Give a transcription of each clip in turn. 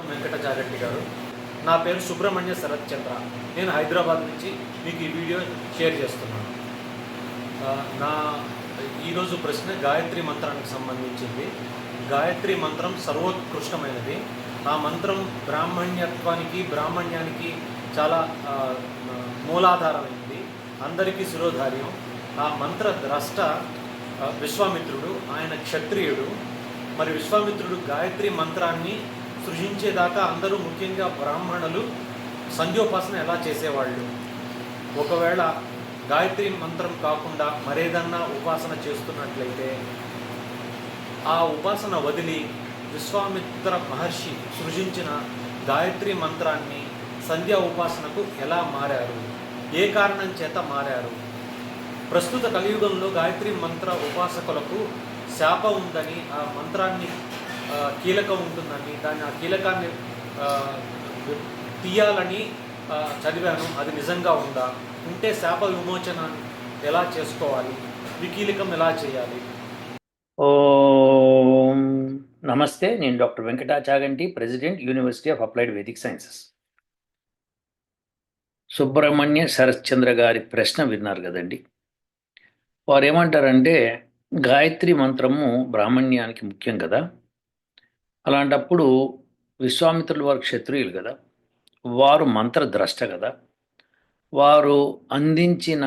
వెంకటాచారెడ్డి గారు. నా పేరు సుబ్రహ్మణ్య శరత్ చంద్ర. నేను హైదరాబాద్ నుంచి మీకు ఈ వీడియో షేర్ చేస్తున్నాను. నా ఈరోజు ప్రశ్న గాయత్రి మంత్రానికి సంబంధించింది. గాయత్రి మంత్రం సర్వోత్కృష్టమైనది. ఆ మంత్రం బ్రాహ్మణ్యత్వానికి బ్రాహ్మణ్యానికి చాలా మూలాధారమైంది అందరికీ శిరోధార్యం. ఆ మంత్ర ద్రష్ట విశ్వామిత్రుడు ఆయన క్షత్రియుడు. మరి విశ్వామిత్రుడు గాయత్రి మంత్రాన్ని సృజించేదాకా అందరూ ముఖ్యంగా బ్రాహ్మణులు సంధ్యోపాసన ఎలా చేసేవాళ్ళు? ఒకవేళ గాయత్రి మంత్రం కాకుండా మరేదన్నా ఉపాసన చేస్తున్నట్లయితే ఆ ఉపాసన వదిలి విశ్వామిత్ర మహర్షి సృజించిన గాయత్రి మంత్రాన్ని సంధ్యా ఉపాసనకు ఎలా మారారు? ఏ కారణం చేత మారారు? ప్రస్తుత కలియుగంలో గాయత్రి మంత్ర ఉపాసకులకు శాప ఉందని ఆ మంత్రాన్ని కీలకం ఉంటుందని దాన్ని ఆ కీలకాన్ని తీయాలని చదివాను. అది నిజంగా ఉందా? ఉంటే శాప విమోచన ఎలా చేసుకోవాలి? వికీలకం ఎలా చేయాలి? నమస్తే. నేను doctor Venkatachaganti president university of applied Vedic sciences. Subrahmanya Sharaschandra గారి ప్రశ్న విన్నారు కదండి. వారు ఏమంటారంటే గాయత్రి మంత్రము బ్రాహ్మణ్యానికి ముఖ్యం కదా. అలాంటప్పుడు విశ్వామిత్రులు వారు క్షత్రియులు కదా వారు మంత్రద్రష్ట కదా వారు అందించిన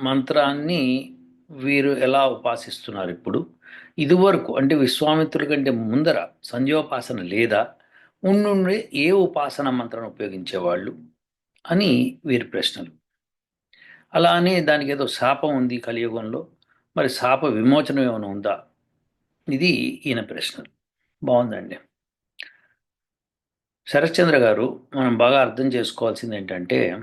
మంత్రాన్ని వీరు ఎలా ఉపాసిస్తున్నారు ఇప్పుడు? ఇదివరకు అంటే విశ్వామిత్రుల కంటే ముందర సంధ్యోపాసన లేదా ఉండుండే ఏ ఉపాసన మంత్రం ఉపయోగించేవాళ్ళు అని వీరి ప్రశ్నలు. అలానే దానికి ఏదో శాపం ఉంది కలియుగంలో మరి శాప విమోచనం ఏమైనా ఉందా? ఇది ఈయన ప్రశ్నలు. బాగుందండి. శరశ్చంద్ర గారు మనం బాగా అర్థం చేసుకోవాల్సింది ఏంటంటే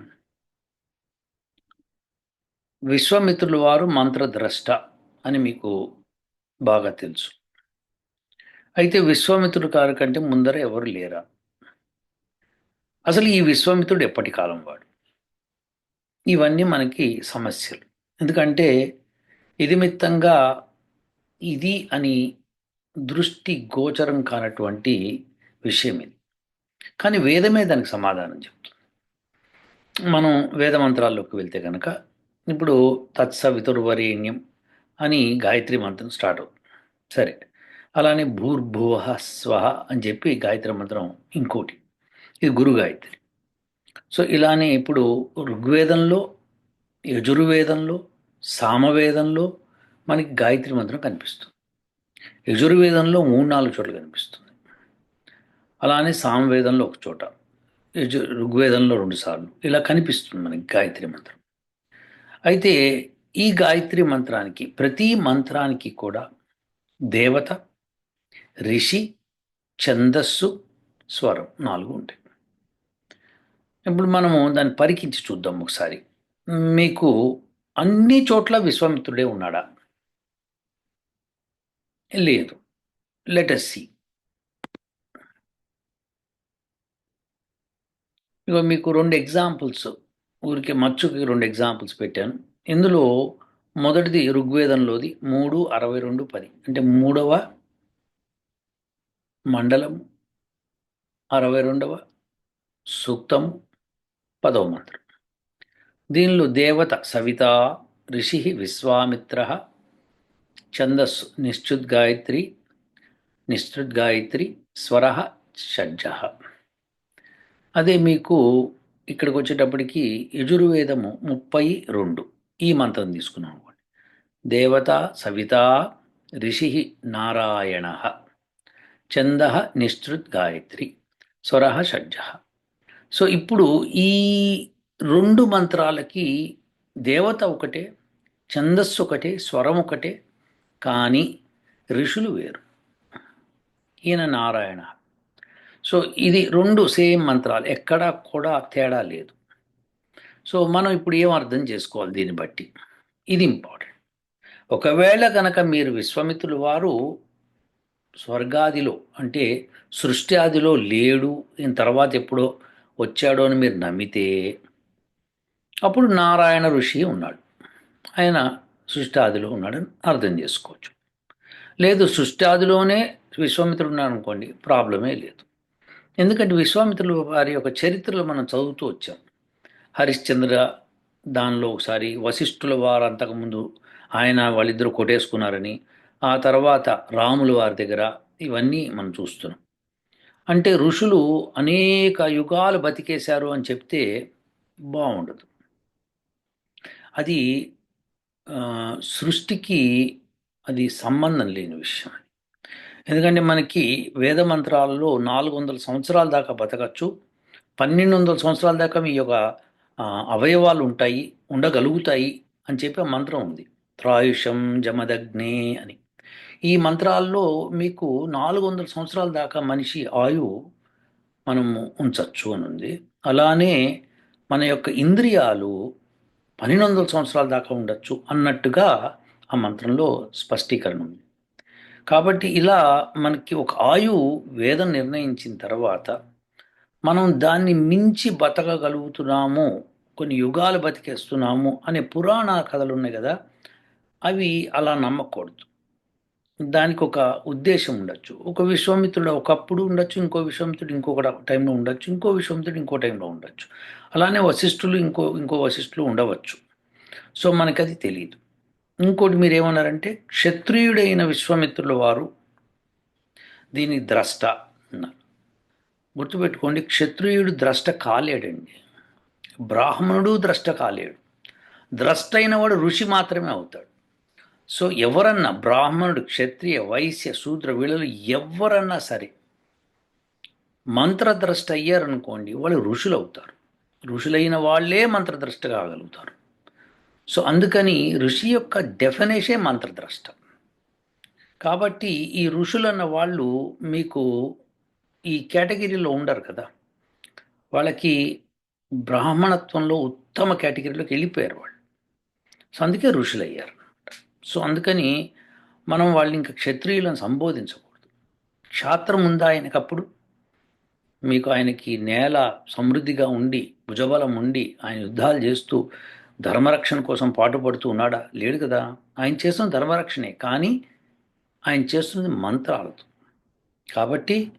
విశ్వామిత్రుల వారు మంత్రద్రష్ట అని మీకు బాగా తెలుసు. అయితే విశ్వామిత్రుడు గారి కంటే ముందర ఎవరు లేరా? అసలు ఈ విశ్వామిత్రుడు ఎప్పటి కాలం వాడు? ఇవన్నీ మనకి సమస్యలు. ఎందుకంటే ఇదిమిత్తంగా ఇది అని దృష్టి గోచరం కానటువంటి విషయం ఇది. కానీ వేదమే దానికి సమాధానం చెప్తుంది. మనం వేద మంత్రాల్లోకి వెళ్తే కనుక ఇప్పుడు తత్సవితుర్వరేణ్యం అని గాయత్రి మంత్రం స్టార్ట్ అవుతుంది. సరే అలానే భూర్భువ స్వహ అని చెప్పి గాయత్రి మంత్రం ఇంకోటి ఇది గురు గాయత్రి. సో ఇలానే ఇప్పుడు ఋగ్వేదంలో యజుర్వేదంలో సామవేదంలో మనకి గాయత్రి మంత్రం కనిపిస్తుంది. యజుర్వేదంలో మూడు నాలుగు చోట్ల కనిపిస్తుంది. అలానే సామవేదంలో ఒక చోట యజు ఋగ్వేదంలో రెండు సార్లు. ఇలా కనిపిస్తుంది మనకి గాయత్రి మంత్రం. అయితే ఈ గాయత్రి మంత్రానికి ప్రతి మంత్రానికి కూడా దేవత రిషి ఛందస్సు స్వరం నాలుగు ఉంటాయి. ఇప్పుడు మనము దాన్ని పరికించి చూద్దాం ఒకసారి. మీకు అన్ని చోట్ల విశ్వామిత్రుడే ఉన్నాడా? లేదు. లెటస్ సి ఇగో మీకు రెండు ఎగ్జాంపుల్స్ ఊరికే మచ్చుకి రెండు ఎగ్జాంపుల్స్ పెట్టాను. ఇందులో మొదటిది ఋగ్వేదంలోది మూడు అరవై రెండు పది. అంటే మూడవ మండలం అరవై రెండవ సూక్తము పదవ మంత్రం. దీనిలో దేవత సవిత ఋషి విశ్వామిత్ర ఛందస్సు నిశ్చుత్ గాయత్రి నిశ్చుత్ గాయత్రి స్వర షడ్జ. అదే మీకు ఇక్కడికి వచ్చేటప్పటికి యజుర్వేదము ముప్పై రెండు. ఈ మంత్రం తీసుకున్నాం అనుకోండి. దేవత సవిత ఋషి నారాయణ. చంద నిశ్చృత్ గాయత్రి స్వర షడ్జ. సో ఇప్పుడు ఈ రెండు మంత్రాలకి దేవత ఒకటే ఛందస్సు ఒకటే స్వరం ఒకటే కానీ ఋషులు వేరు. ఈయన నారాయణ. సో ఇది రెండు సేమ్ మంత్రాలు. ఎక్కడా కూడా తేడా లేదు. సో మనం ఇప్పుడు ఏం అర్థం చేసుకోవాలి దీన్ని బట్టి? ఇది ఇంపార్టెంట్. ఒకవేళ కనుక మీరు విశ్వమిత్రులు వారు స్వర్గాదిలో అంటే సృష్టి ఆదిలో లేడు ఈయన తర్వాత ఎప్పుడో వచ్చాడో అని మీరు నమ్మితే అప్పుడు నారాయణ ఋషి ఉన్నాడు. ఆయన సృష్టి ఆదిలో ఉన్నాడని అర్థం చేసుకోవచ్చు. లేదు సృష్టి ఆదిలోనే విశ్వామిత్రుడు ఉన్నాడు అనుకోండి ప్రాబ్లమే లేదు. ఎందుకంటే విశ్వామిత్రుల వారి యొక్క చరిత్రలో మనం చదువుతూ వచ్చాం. హరిశ్చంద్ర దానిలో ఒకసారి వశిష్ఠుల వారు అంతకుముందు ఆయన వాళ్ళిద్దరు కొట్టేసుకున్నారని ఆ తర్వాత రాముల వారి దగ్గర ఇవన్నీ మనం చూస్తున్నాం. అంటే ఋషులు అనేక యుగాలు బతికేశారు అని చెప్తే బాగుండదు. అది సృష్టికి అది సంబంధం లేని విషయం ఎందుకంటే మనకి వేద మంత్రాలలో నాలుగు వందల సంవత్సరాల దాకా బతకచ్చు. పన్నెండు వందల సంవత్సరాల దాకా మీ యొక్క అవయవాలు ఉంటాయి ఉండగలుగుతాయి అని చెప్పి ఆ మంత్రం ఉంది. త్రాయుషం జమదగ్నే అని. ఈ మంత్రాల్లో మీకు నాలుగు వందల సంవత్సరాల దాకా మనిషి ఆయువు మనము ఉంచచ్చు అని ఉంది. అలానే మన యొక్క ఇంద్రియాలు పన్నెండు వందల సంవత్సరాల దాకా ఉండొచ్చు అన్నట్టుగా ఆ మంత్రంలో స్పష్టీకరణ ఉంది. కాబట్టి ఇలా మనకి ఒక ఆయు వేదం నిర్ణయించిన తర్వాత మనం దాన్ని మించి బతకగలుగుతున్నాము కొన్ని యుగాలు బతికేస్తున్నాము అనే పురాణ కథలు ఉన్నాయి కదా అవి అలా నమ్మకూడదు. దానికి ఒక ఉద్దేశం ఉండొచ్చు. ఒక విశ్వామిత్రుడు ఒకప్పుడు ఉండొచ్చు ఇంకో విశ్వామిత్రుడు ఇంకొక టైంలో ఉండొచ్చు ఇంకో విశ్వామిత్రుడు ఇంకో టైంలో ఉండొచ్చు. అలానే వశిష్ఠులు ఇంకో ఇంకో వశిష్ఠులు ఉండవచ్చు. సో మనకి అది తెలియదు ఇంకోటి మీరు ఏమన్నారంటే క్షత్రియుడైన విశ్వామిత్రుల వారు దీని ద్రష్ట అన్నారు. గుర్తుపెట్టుకోండి క్షత్రియుడు ద్రష్ట కాలేడండి. బ్రాహ్మణుడు ద్రష్ట కాలేడు. ద్రష్ట అయినవాడు ఋషి మాత్రమే అవుతాడు. సో ఎవరన్నా బ్రాహ్మణుడు క్షత్రియ వైశ్య శూద్ర వీళ్ళలో ఎవరన్నా సరే మంత్రద్రష్ట అయ్యారనుకోండి వాళ్ళు ఋషులు అవుతారు ఋషులైన వాళ్ళే మంత్రద్రష్ట కాగలుగుతారు సో అందుకని ఋషి యొక్క డెఫినేషే మంత్రద్రష్ట. కాబట్టి ఈ ఋషులు అన్న వాళ్ళు మీకు ఈ కేటగిరీలో ఉండరు కదా. వాళ్ళకి బ్రాహ్మణత్వంలో ఉత్తమ కేటగిరీలోకి వెళ్ళిపోయారు వాళ్ళు. సో అందుకే ఋషులు అయ్యారు సో అందుకని మనం వాళ్ళని ఇంకా క్షత్రియులను సంబోధించకూడదు. క్షాత్రం ఉందా ఆయనకప్పుడు? మీకు ఆయనకి నేల సమృద్ధిగా ఉండి భుజబలం ఉండి ఆయన యుద్ధాలు చేస్తూ ధర్మరక్షణ కోసం పాటుపడుతూ ఉన్నాడా? లేడు కదా. ఆయన చేస్తున్న ధర్మరక్షణే. కానీ ఆయన చేస్తున్నది మంత్రాలతో. కాబట్టి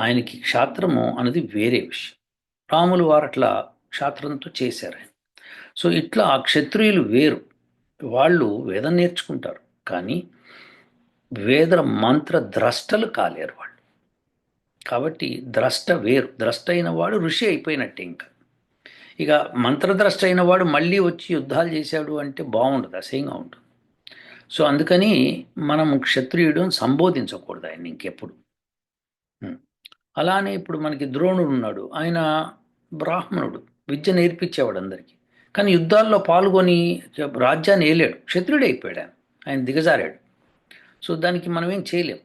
ఆయనకి క్షాత్రము అన్నది వేరే విషయం. రాములు వారు అట్లా క్షాత్రంతో చేశారు ఆయన. సో ఇట్లా ఆ క్షత్రియులు వేరు. వాళ్ళు వేదం నేర్చుకుంటారు. కానీ వేద మంత్ర ద్రష్టలు కాలేరు వాళ్ళు. కాబట్టి ద్రష్ట వేరు. ద్రష్ట అయిన వాడు ఋషి అయిపోయినట్టే ఇంకా. ఇక మంత్రద్రష్ట అయిన వాడు మళ్ళీ వచ్చి యుద్ధాలు చేశాడు అంటే బాగుండదు అసహ్యంగా ఉంటుంది. సో అందుకని మనం క్షత్రియుడు సంబోధించకూడదు ఆయన ఇంకెప్పుడు. అలానే ఇప్పుడు మనకి ద్రోణుడు ఉన్నాడు. ఆయన బ్రాహ్మణుడు విద్య నేర్పించేవాడు అందరికీ. కానీ యుద్ధాల్లో పాల్గొని రాజ్యాన్ని ఏలాడు. క్షత్రుడు అయిపోయాడు ఆయన. ఆయన దిగజారాడు. సో దానికి మనం ఏం చేయలేం.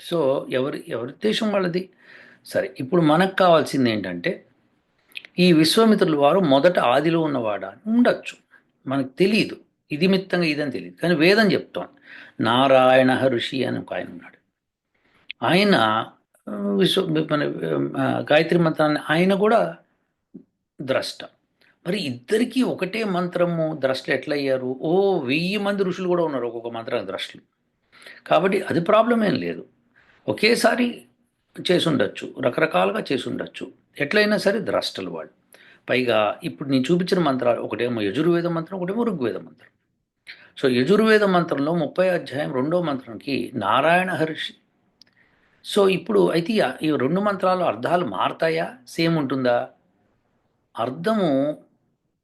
సో ఎవరి ఎవరి దేశం వాళ్ళది? సరే ఇప్పుడు మనకు కావాల్సింది ఏంటంటే ఈ విశ్వామిత్రుల వారు మొదట ఆదిలో ఉన్నవాడా ఉండొచ్చు. మనకు తెలియదు ఇది మిత్తంగా ఇదని తెలియదు కానీ వేదం చెప్తాం నారాయణ ఋషి అని ఒక ఆయన ఉన్నాడు. ఆయన విశ్వ మన గాయత్రి మంత్రాన్ని ఆయన కూడా ద్రష్ట. మరి ఇద్దరికీ ఒకటే మంత్రము ద్రష్టలు ఎట్లయ్యారు? ఓ వెయ్యి మంది ఋషులు కూడా ఉన్నారు ఒక్కొక్క మంత్రం ద్రష్టలు. కాబట్టి అది ప్రాబ్లం ఏం లేదు. ఒకేసారి చేసి ఉండొచ్చు. రకరకాలుగా చేసి ఉండొచ్చు. ఎట్లయినా సరే ద్రష్టలు వాళ్ళు. పైగా ఇప్పుడు నేను చూపించిన మంత్రాలు ఒకటేమో యజుర్వేద మంత్రం ఒకటేమో ఋగ్వేద మంత్రం. సో యజుర్వేద మంత్రంలో ముప్పై అధ్యాయం రెండో మంత్రంకి నారాయణ హర్షి. సో ఇప్పుడు అయితే ఈ- ఈ రెండు మంత్రాలు అర్థాలు మారతాయా? సేమ్ ఉంటుందా? అర్థము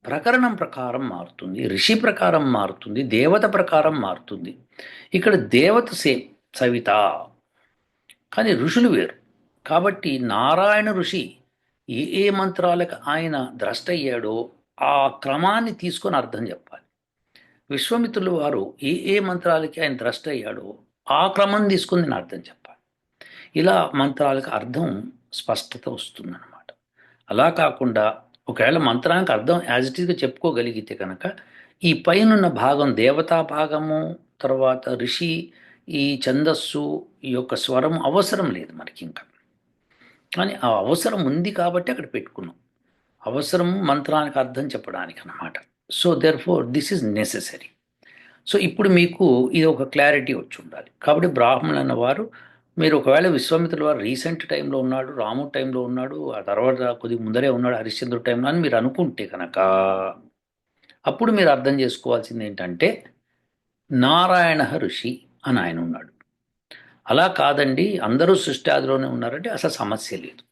ప్రకరణం ప్రకారం మారుతుంది ఋషి ప్రకారం మారుతుంది దేవత ప్రకారం మారుతుంది. ఇక్కడ దేవత సేమ్ సవిత. కానీ ఋషులు వేరు. కాబట్టి నారాయణ ఋషి ఏ ఏ మంత్రాలకు ఆయన ద్రష్ట అయ్యాడో ఆ క్రమాన్ని తీసుకొని అర్థం చెప్పాలి. విశ్వమిత్రులు వారు ఏ ఏ మంత్రాలకి ఆయన ద్రష్ట అయ్యాడో ఆ క్రమం తీసుకుని నేను అర్థం చెప్పాలి. ఇలా మంత్రాలకు అర్థం స్పష్టత వస్తుందన్నమాట. అలా కాకుండా ఒకవేళ మంత్రానికి అర్థం యాజ్ ఇట్ ఈస్గా చెప్పుకోగలిగితే కనుక ఈ పైనున్న భాగం దేవతా భాగము తర్వాత ఋషి ఈ ఛందస్సు ఈ యొక్క స్వరం అవసరం లేదు మనకి ఇంకా. కానీ ఆ అవసరం ఉంది కాబట్టి అక్కడ పెట్టుకున్నాం. అవసరం మంత్రానికి అర్థం చెప్పడానికి అన్నమాట so therefore this is necessary so ఇప్పుడు మీకు ఇది ఒక క్లారిటీ వచ్చి ఉండాలి. కాబట్టి బ్రాహ్మణులు అన్నవారు మీరు ఒకవేళ విశ్వామిత్రుల వారు రీసెంట్ టైంలో ఉన్నాడు రాము టైంలో ఉన్నాడు ఆ తర్వాత కొద్దిగా ముందరే ఉన్నాడు హరిశ్చంద్రుడు టైంలో అని మీరు అనుకుంటే కనుక అప్పుడు మీరు అర్థం చేసుకోవాల్సింది ఏంటంటే నారాయణ ఋషి అని ఆయన ఉన్నాడు. అలా కాదండి. అందరూ సృష్టి ఆదిలోనే ఉన్నారంటే అసలు సమస్య లేదు.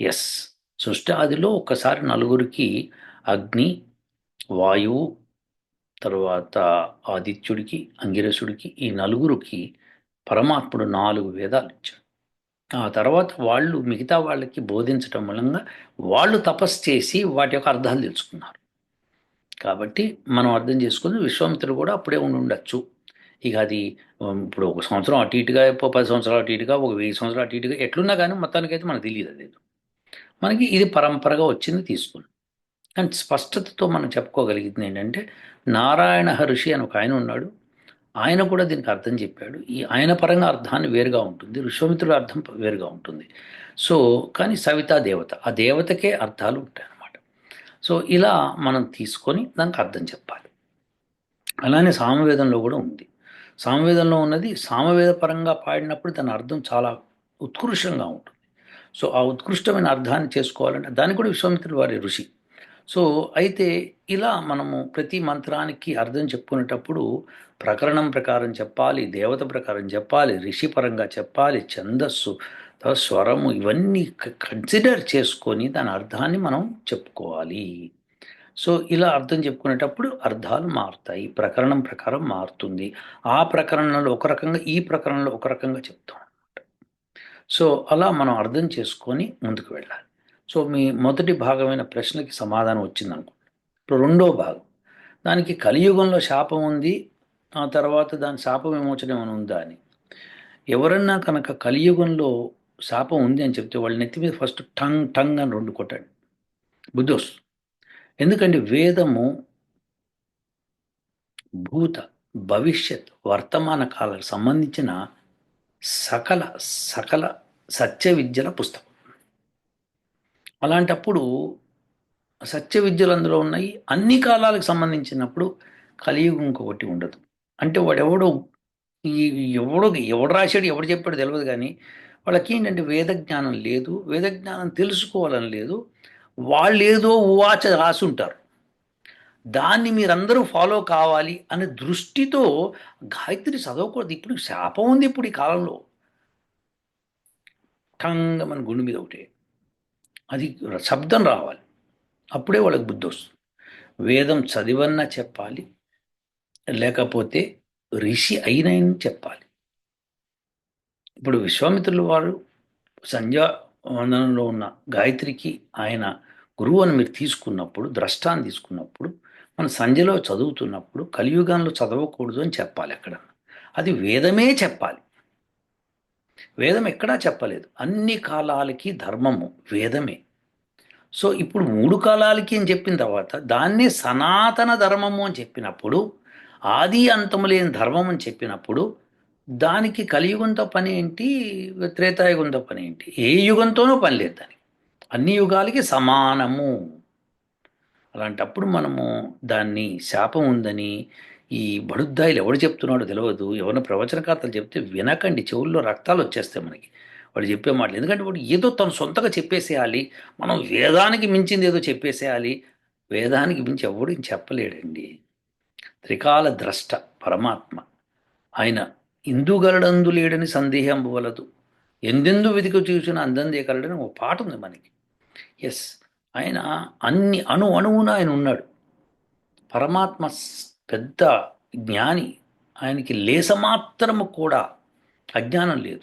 ఎస్ సృష్టి ఆదిలో ఒక్కసారి నలుగురికి అగ్ని వాయువు తర్వాత ఆదిత్యుడికి అంగిరసుడికి ఈ నలుగురికి పరమాత్ముడు నాలుగు వేదాలు ఇచ్చాడు ఆ తర్వాత వాళ్ళు మిగతా వాళ్ళకి బోధించటం మూలంగా వాళ్ళు తపస్సు చేసి వాటి యొక్క అర్థాలు తెలుసుకున్నారు. కాబట్టి మనం అర్థం చేసుకుని విశ్వామిత్రుడు కూడా అప్పుడే ఉండి ఉండొచ్చు. ఇక అది ఇప్పుడు ఒక సంవత్సరం అటు ఇటుగా పది సంవత్సరాలు అటు ఇటుగా ఒక వెయ్యి సంవత్సరాలు అటు ఇటుగా ఎట్లున్నా కానీ మొత్తానికైతే మనకు తెలియదు అది. మనకి ఇది పరంపరగా వచ్చింది తీసుకుని. కానీ స్పష్టతతో మనం చెప్పుకోగలిగింది ఏంటంటే నారాయణ హర్షి అని ఒక ఆయన ఉన్నాడు. ఆయన కూడా దీనికి అర్థం చెప్పాడు. ఈ ఆయన పరంగా అర్థాన్ని వేరుగా ఉంటుంది. విశ్వామిత్రుల అర్థం వేరుగా ఉంటుంది. సో కానీ సవితా దేవత ఆ దేవతకే అర్థాలు ఉంటాయి అన్నమాట సో ఇలా మనం తీసుకొని దానికి అర్థం చెప్పాలి. అలానే సామవేదంలో కూడా ఉంది. సామవేదంలో ఉన్నది సామవేద పరంగా పాడినప్పుడు దాని అర్థం చాలా ఉత్కృష్టంగా ఉంటుంది. సో ఆ ఉత్కృష్టమైన అర్థాన్ని చేసుకోవాలంటే దానికి కూడా విశ్వామిత్రుడు వారి ఋషి. సో అయితే ఇలా మనము ప్రతి మంత్రానికి అర్థం చెప్పుకునేటప్పుడు ప్రకరణం ప్రకారం చెప్పాలి దేవత ప్రకారం చెప్పాలి ఋషి పరంగా చెప్పాలి ఛందస్సు స్వరము ఇవన్నీ కన్సిడర్ చేసుకొని దాని అర్థాన్ని మనం చెప్పుకోవాలి. సో ఇలా అర్థం చెప్పుకునేటప్పుడు అర్థాలు మారుతాయి. ప్రకరణం ప్రకారం మారుతుంది. ఆ ప్రకరణంలో ఒక రకంగా ఈ ప్రకరణంలో ఒక రకంగా చెప్తాం అనమాట సో అలా మనం అర్థం చేసుకొని ముందుకు వెళ్ళాలి. సో మీ మొదటి భాగమైన ప్రశ్నకి సమాధానం వచ్చింది అనుకోండి ఇప్పుడు రెండో భాగం. దానికి కలియుగంలో శాపం ఉంది. ఆ తర్వాత దాని శాప విమోచనం అని ఉందా అని. ఎవరన్నా కనుక కలియుగంలో శాపం ఉంది అని చెప్తే వాళ్ళ నెత్తి మీద ఫస్ట్ టంగ్ టంగ్ అని రెండు కొట్టాడు. బుద్ధి వస్తుంది. ఎందుకంటే వేదము భూత భవిష్యత్ వర్తమాన కాలకు సంబంధించిన సకల సకల సత్య విద్యల పుస్తకం. అలాంటప్పుడు సత్య విద్యలు అందులో ఉన్నాయి. అన్ని కాలాలకు సంబంధించినప్పుడు కలియుగం ఇంకొకటి ఉండదు. అంటే వాడెవడో ఈ ఎవడో ఎవడు రాశాడు ఎవడు చెప్పాడు తెలియదు కానీ వాళ్ళకి ఏంటంటే వేద జ్ఞానం లేదు. వేద జ్ఞానం తెలుసుకోవాలని లేదు. వాళ్ళు ఏదో ఉవాచ రాసి ఉంటారు దాన్ని మీరందరూ ఫాలో కావాలి అనే దృష్టితో గాయత్రి చదవకూడదు. ఇప్పుడు శాపం ఉంది ఇప్పుడు ఈ కాలంలో. టంగ మన గుండె మీద ఒకటే. అది శబ్దం రావాలి. అప్పుడే వాళ్ళకి బుద్ధి వస్తుంది. వేదం చదివన్నా చెప్పాలి. లేకపోతే ఋషి అయినని చెప్పాలి. ఇప్పుడు విశ్వామిత్రుల వారు సంధ్యా వందనంలో ఉన్న గాయత్రికి ఆయన గురువు అని మీరు తీసుకున్నప్పుడు ద్రష్టాన్ని తీసుకున్నప్పుడు మన సంధ్యలో చదువుతున్నప్పుడు కలియుగంలో చదవకూడదు అని చెప్పాలి అక్కడ అది వేదమే చెప్పాలి. వేదం ఎక్కడా చెప్పలేదు. అన్ని కాలాలకి ధర్మము వేదమే. సో ఇప్పుడు మూడు కాలాలకి అని చెప్పిన తర్వాత దాన్ని సనాతన ధర్మము అని చెప్పినప్పుడు ఆది అంతము లేని ధర్మం అని చెప్పినప్పుడు దానికి కలియుగంతో పని ఏంటి? త్రేతాయుగంతో పని ఏంటి? ఏ యుగంతోనూ పని లేదు దానికి. అన్ని యుగాలకి సమానము. అలాంటప్పుడు మనము దాన్ని శాపం ఉందని ఈ బడుద్దాయిలు ఎవడు చెప్తున్నాడో తెలియదు ఎవరిని ప్రవచనకర్తలు చెప్తే వినకండి. చెవుల్లో రక్తాలు వచ్చేస్తాయి మనకి. వాడు చెప్పే మాటలు. ఎందుకంటే వాడు ఏదో తను సొంతగా చెప్పేసేయాలి. మనం వేదానికి మించింది ఏదో చెప్పేసేయాలి. వేదానికి మించి ఎవడు చెప్పలేడండి. త్రికాల ద్రష్ట పరమాత్మ. ఆయన ఇందుగలడందు లేడని సందేహం వలదు. ఎందెందు వెతికి చూసిన అందందే కలడని ఒక పాట ఉంది మనకి. ఎస్ ఆయన అన్ని అణు అణువున ఆయన ఉన్నాడు. పరమాత్మ పెద్ద జ్ఞాని. ఆయనకి లేసమాత్రము కూడా అజ్ఞానం లేదు.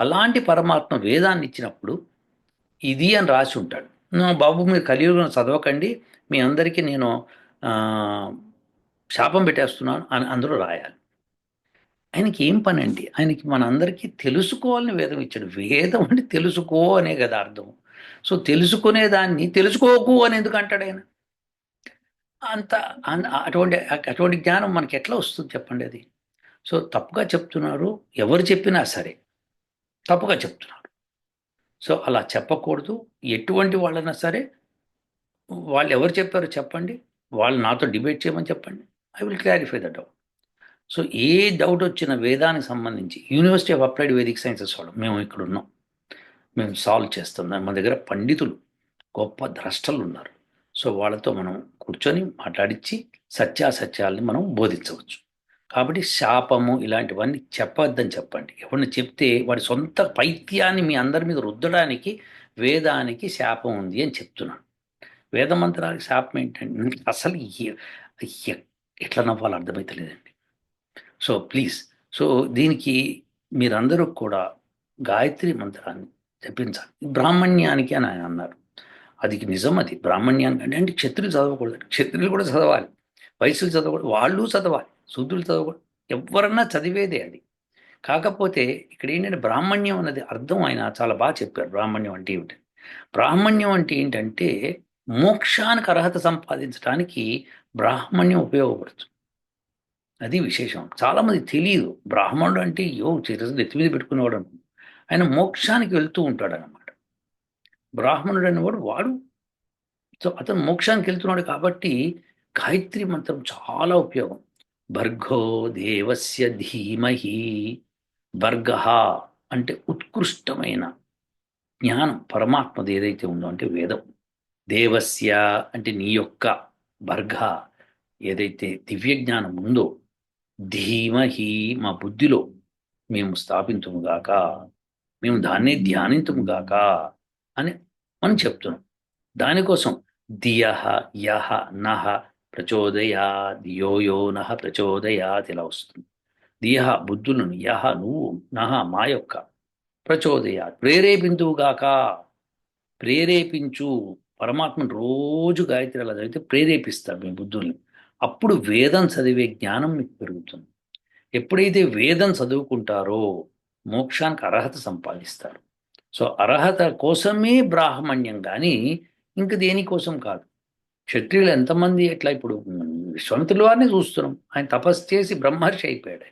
అలాంటి పరమాత్మ వేదాన్ని ఇచ్చినప్పుడు ఇది అని రాసి ఉంటాడు. బాబు మీరు కలియుగం చదవకండి. మీ అందరికీ నేను శాపం పెట్టేస్తున్నాను అని అందరూ రాయాలి. ఆయనకి ఏం పని అండి ఆయనకి మనందరికీ తెలుసుకోవాలని వేదం ఇచ్చాడు. వేదం అంటే తెలుసుకో అనే కదా అర్థం సో తెలుసుకునే దాన్ని తెలుసుకోకు అని ఎందుకు అంటాడు ఆయన? అంత అన్- అటువంటి అటువంటి జ్ఞానం మనకి ఎట్లా వస్తుంది చెప్పండి అది? సో తప్పుగా చెప్తున్నారు ఎవరు చెప్పినా సరే తప్పుగా చెప్తున్నారు. సో అలా చెప్పకూడదు ఎటువంటి వాళ్ళైనా సరే వాళ్ళు ఎవరు చెప్పారో చెప్పండి వాళ్ళు నాతో డిబేట్ చేయమని చెప్పండి. I will clarify the doubt. So A doubt వచ్చిన వేదానికి సంబంధించి university of applied Vedic sciences వాళ్ళు మేము ఇక్కడ ఉన్నాం. మేము సాల్వ్ చేస్తాం. మా దగ్గర పండితులు గొప్ప ద్రష్టలు ఉన్నారు. సో వాళ్ళతో మనం కూర్చొని మాట్లాడించి సత్యాసత్యాలని మనం బోధించవచ్చు. కాబట్టి శాపము ఇలాంటివన్నీ చెప్పవద్దని చెప్పండి. ఎవరిని చెప్తే వాడి సొంత పైత్యాన్ని మీ అందరి మీద రుద్దడానికి వేదానికి శాపం ఉంది అని చెప్తున్నాను. వేద మంత్రానికి శాపం ఏంటంటే అసలు ఎట్లా నవ్వాలో అర్థమైతలేదండి సో ప్లీజ్. సో దీనికి మీరందరూ కూడా గాయత్రి మంత్రాన్ని తెప్పించాలి. బ్రాహ్మణ్యానికి అని ఆయన అన్నారు. అది నిజం అది. బ్రాహ్మణ్యానికి అంటే అంటే క్షత్రులు చదవకూడదు. క్షత్రులు కూడా చదవాలి. వయసులు చదవకూడదు. వాళ్ళు చదవాలి. శూద్రులు చదవకూడదు. ఎవరన్నా చదివేదే అది. కాకపోతే ఇక్కడ ఏంటంటే బ్రాహ్మణ్యం అన్నది అర్థం ఆయన చాలా బాగా చెప్పారు. బ్రాహ్మణ్యం అంటే ఏమిటి? బ్రాహ్మణ్యం అంటే ఏంటంటే మోక్షానికి అర్హత సంపాదించడానికి బ్రాహ్మణ్యం ఉపయోగపడుతుంది. అది విశేషం. చాలామంది తెలియదు బ్రాహ్మణుడు అంటే యో చిరసలు ఎత్తి మీద పెట్టుకునేవాడు అనుకుంటారు ఆయన మోక్షానికి వెళ్తూ ఉంటాడు అన్నమాట బ్రాహ్మణుడు అనేవాడు వాడు. సో అతను మోక్షానికి వెళ్తున్నాడు కాబట్టి గాయత్రి మంత్రం చాలా ఉపయోగం. భర్గో దేవస్య ధీమహి. భర్గ అంటే ఉత్కృష్టమైన జ్ఞానం పరమాత్మది ఏదైతే ఉందో అంటే వేదం. దేవస్య అంటే నీ యొక్క భర్గ ఏదైతే దివ్య జ్ఞానం ఉందో ధీమహి మా బుద్ధిలో మేము స్థాపింతుముగాక మేము దాన్ని ధ్యానింతుముగాక అని మనం చెప్తున్నాం. దానికోసం దియహ యహ నహ ప్రచోదయా యో యో నహ ప్రచోదయాత్ ఇలా వస్తుంది. దియహ బుద్ధులను యహ నువ్వు నహ మా యొక్క ప్రచోదయా ప్రేరేపింతువుగాక ప్రేరేపించు. పరమాత్మను రోజు గాయత్రి అలా చదివితే ప్రేరేపిస్తారు మీ బుద్ధుల్ని. అప్పుడు వేదం చదివే జ్ఞానం మీకు పెరుగుతుంది. ఎప్పుడైతే వేదం చదువుకుంటారో మోక్షానికి అర్హత సంపాదిస్తారు. సో అర్హత కోసమే బ్రాహ్మణ్యం కానీ ఇంక దేనికోసం కాదు. క్షత్రియులు ఎంతమంది ఎట్లా ఇప్పుడు విశ్వంతుల వారిని చూస్తున్నాం. ఆయన తపస్సు చేసి బ్రహ్మర్షి అయిపోయాడు.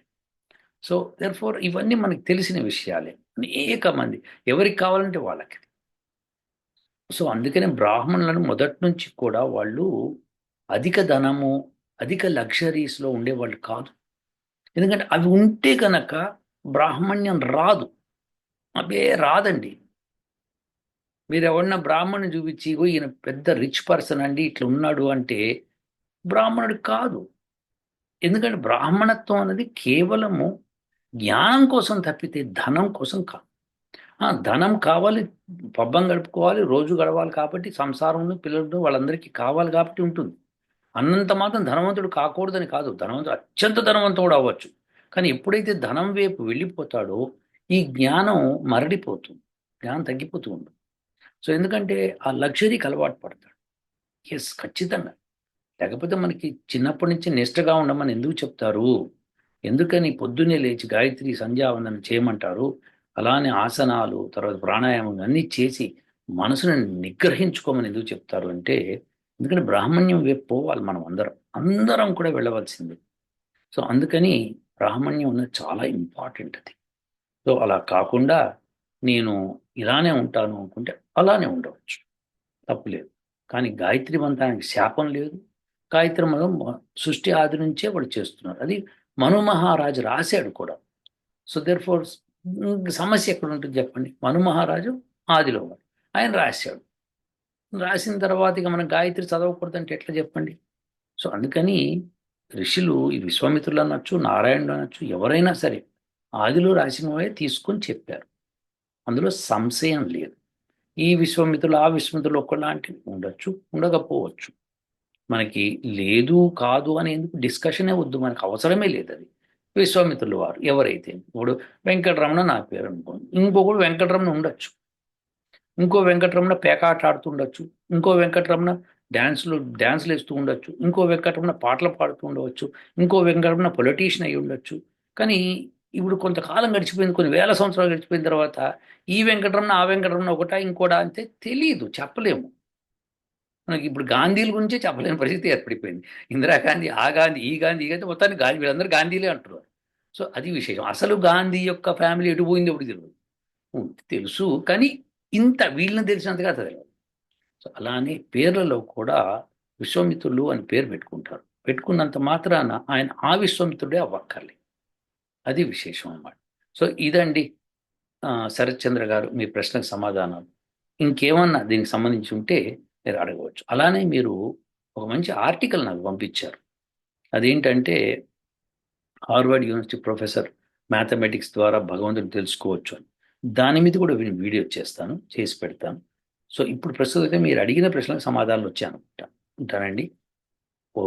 సో దర్ ఫోర్ ఇవన్నీ మనకు తెలిసిన విషయాలే. అనేక మంది. ఎవరికి కావాలంటే వాళ్ళకి. సో అందుకనే బ్రాహ్మణులను మొదటి నుంచి కూడా వాళ్ళు అధిక ధనము అధిక లగ్జరీస్లో ఉండేవాళ్ళు కాదు. ఎందుకంటే అవి ఉంటే కనుక బ్రాహ్మణ్యం రాదు. అదే రాదండి. మీరు ఎవరన్నా బ్రాహ్మణుని చూపించి ఈయన పెద్ద రిచ్ పర్సన్ అండి ఇట్లా ఉన్నాడు అంటే బ్రాహ్మణుడు కాదు. ఎందుకంటే బ్రాహ్మణత్వం అనేది కేవలము జ్ఞానం కోసం తప్పితే ధనం కోసం కాదు. ఆ, ధనం కావాలి పబ్బం గడుపుకోవాలి రోజు గడవాలి కాబట్టి సంసారంలో పిల్లలు వాళ్ళందరికీ కావాలి కాబట్టి ఉంటుంది. అన్నంత మాత్రం ధనవంతుడు కాకూడదని కాదు. ధనవంతుడు అత్యంత ధనవంతుడు అవ్వచ్చు. కానీ ఎప్పుడైతే ధనం వైపు వెళ్ళిపోతాడో ఈ జ్ఞానం మరడిపోతుంది. జ్ఞానం తగ్గిపోతూ ఉంటుంది. సో ఎందుకంటే ఆ లగ్జరీకి అలవాటు పడతాడు. ఎస్ ఖచ్చితంగా. లేకపోతే మనకి చిన్నప్పటి నుంచి నిష్టగా ఉండమని ఎందుకు చెప్తారు? ఎందుకని పొద్దున్నే లేచి గాయత్రి సంధ్యావందనం చేయమంటారు? అలానే ఆసనాలు తర్వాత ప్రాణాయామం అన్నీ చేసి మనసును నిగ్రహించుకోమని ఎందుకు చెప్తారు అంటే ఎందుకంటే బ్రాహ్మణ్యం వైపు పోవాలి మనం అందరం. అందరం కూడా వెళ్ళవలసింది. సో అందుకని బ్రాహ్మణ్యం అనేది చాలా ఇంపార్టెంట్ అది. సో అలా కాకుండా నేను ఇలానే ఉంటాను అనుకుంటే అలానే ఉండవచ్చు. తప్పులేదు కానీ గాయత్రి మంత్రానికి శాపం లేదు. గాయత్రి మంత్రం సృష్టి ఆది నుంచే వాళ్ళు చేస్తున్నారు. అది మను మహారాజు రాశాడు కూడా. సో దేర్ ఫోర్ సమస్య ఎక్కడ ఉంటుంది చెప్పండి? మను మహారాజు ఆదిలో వాడు ఆయన రాశాడు. రాసిన తర్వాత ఇక మనం గాయత్రి చదవకూడదంటే ఎట్లా చెప్పండి? సో అందుకని ఋషులు ఈ విశ్వామిత్రులు అనొచ్చు నారాయణుడు అనొచ్చు ఎవరైనా సరే ఆదిలో రాసినవే తీసుకొని చెప్పారు. అందులో సంశయం లేదు. ఈ విశ్వామిత్రులు ఆ విశ్వామిత్రులు ఒకలాంటివి ఉండొచ్చు ఉండకపోవచ్చు. మనకి లేదు కాదు అనేందుకు డిస్కషనే వద్దు మనకు అవసరమే లేదు అది. విశ్వామిత్రులు వారు ఎవరైతే ఇప్పుడు వెంకటరమణ నా పేరు అనుకోండి ఇంకొకడు వెంకటరమణ ఉండొచ్చు. ఇంకో వెంకటరమణ పేకాట ఆడుతుండొచ్చు ఇంకో వెంకటరమణ డ్యాన్స్లు డ్యాన్స్లు వేస్తూ ఉండొచ్చు. ఇంకో వెంకటరమణ పాటలు పాడుతూ ఉండవచ్చు. ఇంకో వెంకటరమణ పొలిటీషియన్ అయి ఉండొచ్చు. కానీ ఇప్పుడు కొంతకాలం గడిచిపోయింది కొన్ని వేల సంవత్సరాలు గడిచిపోయిన తర్వాత ఈ వెంకటరమణ ఆ వెంకటరమణ ఒకటా ఇంకోటా అంటే తెలియదు చెప్పలేము. మనకి ఇప్పుడు గాంధీల గురించే చెప్పలేని పరిస్థితి ఏర్పడిపోయింది. ఇందిరాగాంధీ ఆ గాంధీ ఈ గాంధీ ఈ గాంధీ మొత్తానికి గాంధీ వీళ్ళందరూ గాంధీలే అంటున్నారు. సో అది విశేషం. అసలు గాంధీ యొక్క ఫ్యామిలీ ఎటు పోయింది ఎప్పుడు తెలియదు తెలుసు కానీ ఇంత వీళ్ళని తెలిసినంతగా తెలియదు అలానే పేర్లలో కూడా విశ్వామిత్రులు అని పేరు పెట్టుకుంటారు. పెట్టుకున్నంత మాత్రాన ఆయన ఆ విశ్వామిత్రుడే అవ్వక్కర్లే అది విశేషం అన్నమాట. సో ఇదండి. శరత్ చంద్ర గారు మీ ప్రశ్నకు సమాధానాలు. ఇంకేమన్నా దీనికి సంబంధించి ఉంటే మీరు అడగవచ్చు. అలానే మీరు ఒక మంచి ఆర్టికల్ నాకు పంపించారు. అదేంటంటే హార్వర్డ్ యూనివర్సిటీ ప్రొఫెసర్ మ్యాథమెటిక్స్ ద్వారా భగవంతుని తెలుసుకోవచ్చు అని. దాని మీద కూడా నేను వీడియో చేస్తాను చేసి పెడతాను. సో ఇప్పుడు ప్రస్తుతం మీరు అడిగిన ప్రశ్నలకు సమాధానాలు వచ్చాయి ఉంటానండి. ఓ